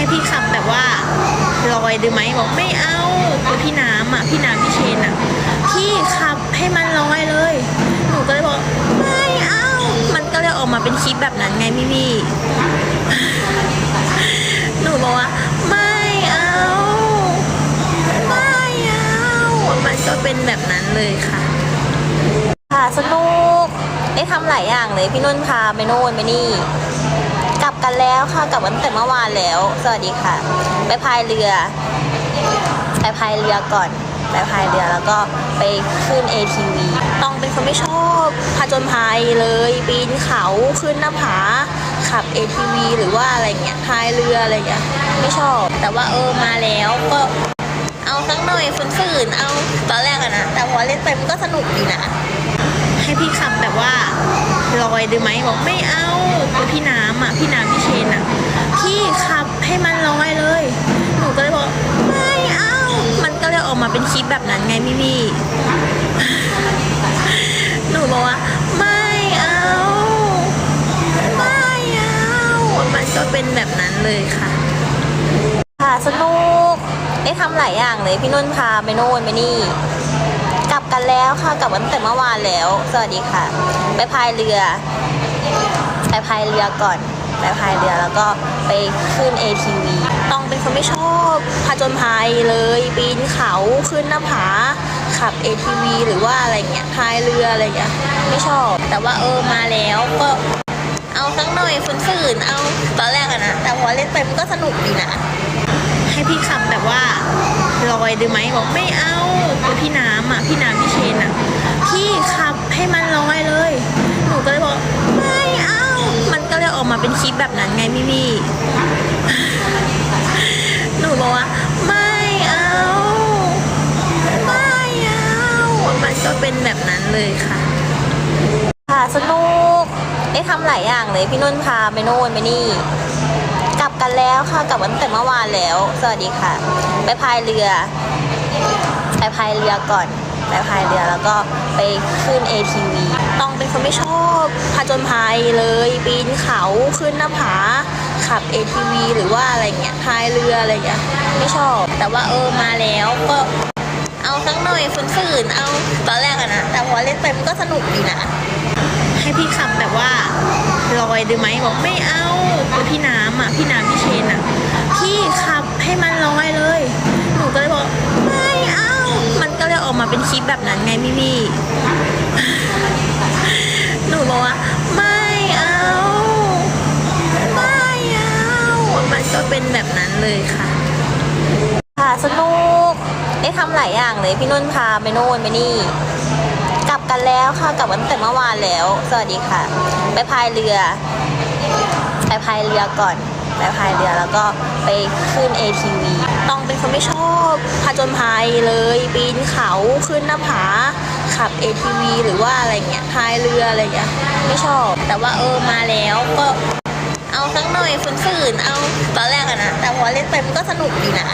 ให้พี่ขับแบบว่าลอยด้ไหมบอกไม่เอาคือพี่น้ำอะพี่น้ำพี่เชนอะพี่ขับให้มันลอยเลย หนูก็เลยบอกไม่เอา มันก็เลยออกมาเป็นคลิปแบบนั้นไงพี่พี่หนูบอกว่าไม่เอา ไม่เอา มันก็เป็นแบบนั้นเลยค่ะ ค่ะสนุกได้ทำหลายอย่างเลยพี่นุ่นพาไปโน่นไปนี่ กันแล้วค่ะกลับกันตั้งแต่เมื่อวานแล้ว สวัสดีค่ะ ไปพายเรือ ไปพายเรือก่อน ไปพายเรือแล้วก็ไปขึ้น ATV ต้องเป็นคนไม่ชอบผจญภัยเลยปีนเขาขึ้นหน้าผาขับ ATV หรือว่าอะไรเงี้ยพายเรืออะไรเงี้ยไม่ชอบ แต่ว่าเออมาแล้วก็เอาสักหน่อยฝืนๆเอาตอนแรกอะนะแต่พอเล่นไปมันก็สนุกดีนะ ให้พี่ขับแบบว่า ลอยด้ไหมบอกไม่เอาคือพี่น้ำอะพี่น้ำพี่เชนอะพี่ขับให้มันลอยเลย หนูก็เลยบอกไม่เอา มันก็เลยออกมาเป็นคลิปแบบนั้นไงพี่พี่หนูบอกว่าไม่เอา ไม่เอา มันก็เป็นแบบนั้นเลยค่ะ ค่ะสนุกได้ทำหลายอย่างเลยพี่นุ่นพาไปโน่นไปนี่ กันแล้วค่ะกลับกันตั้งแต่เมื่อวานแล้ว สวัสดีค่ะ ไปพายเรือ ไปพายเรือก่อน ไปพายเรือแล้วก็ไปขึ้น ATV ต้องเป็นคนไม่ชอบผจญภัยเลยปีนเขาขึ้นหน้าผาขับ ATV หรือว่าอะไรเงี้ยพายเรืออะไรเงี้ยไม่ชอบ แต่ว่าเออมาแล้วก็เอาสักหน่อยฝืนๆเอาตอนแรกอะนะแต่พอเล่นไปมันก็สนุกดีนะให้พี่ขับแบบว่าลอยด้ไหมบอกไม่เอาพี่น้ำอะพี่น้ำ แบบนั้นไงพี่พี่หนูบอกว่า ไม่เอา ไม่เอา มันก็เป็นแบบนั้นเลยค่ะ ค่ะสนุกได้ทำหลายอย่างเลยพี่นุ่นพาไปโน่นไปนี่ กลับกันแล้วค่ะกลับกันตั้งแต่เมื่อวานแล้ว สวัสดีค่ะ ไปพายเรือ ไปพายเรือก่อน ไปพายเรือแล้วก็ไปขึ้น ATV ต้องเป็นคนไม่ชอบ ผจญภัยเลยปีนเขาขึ้นหน้าผาขับ ATV หรือว่าอะไรเงี้ยพายเรืออะไรเงี้ยไม่ชอบ แต่ว่าเออมาแล้วก็เอาสักหน่อยฝืนๆเอาตอนแรกอะนะแต่พอเล่นไปมันก็สนุกดีนะให้พี่ขับแบบว่าลอยด้ไหมบอกไม่เอาคือพี่น้ำอะพี่น้ำพี่เชนอะพี่ขับให้มันลอยเลย หนูก็เลยบอกไม่เอามันก็เลยออกมาเป็นคลิปแบบนั้นไงพี่พี่ ก็เป็นแบบนั้นเลยค่ะ ค่ะสนุกได้ทำหลายอย่างเลยพี่นุ่นพาไปโน่นไปนี่ กลับกันแล้วค่ะกลับกันตั้งแต่เมื่อวานแล้ว สวัสดีค่ะ ไปพายเรือ ไปพายเรือก่อนไปพายเรือแล้วก็ไปขึ้น ATV ต้องเป็นคนไม่ชอบผจญภัยเลยปีนเขาขึ้นหน้าผาขับ ATV หรือว่าอะไรเงี้ยพายเรืออะไรเงี้ยไม่ชอบ แต่ว่าเออมาแล้วก็ เอาสักหน่อยฝืนๆเอาตอนแรกอะนะ แต่พอเล่นไปมันก็สนุกดีนะ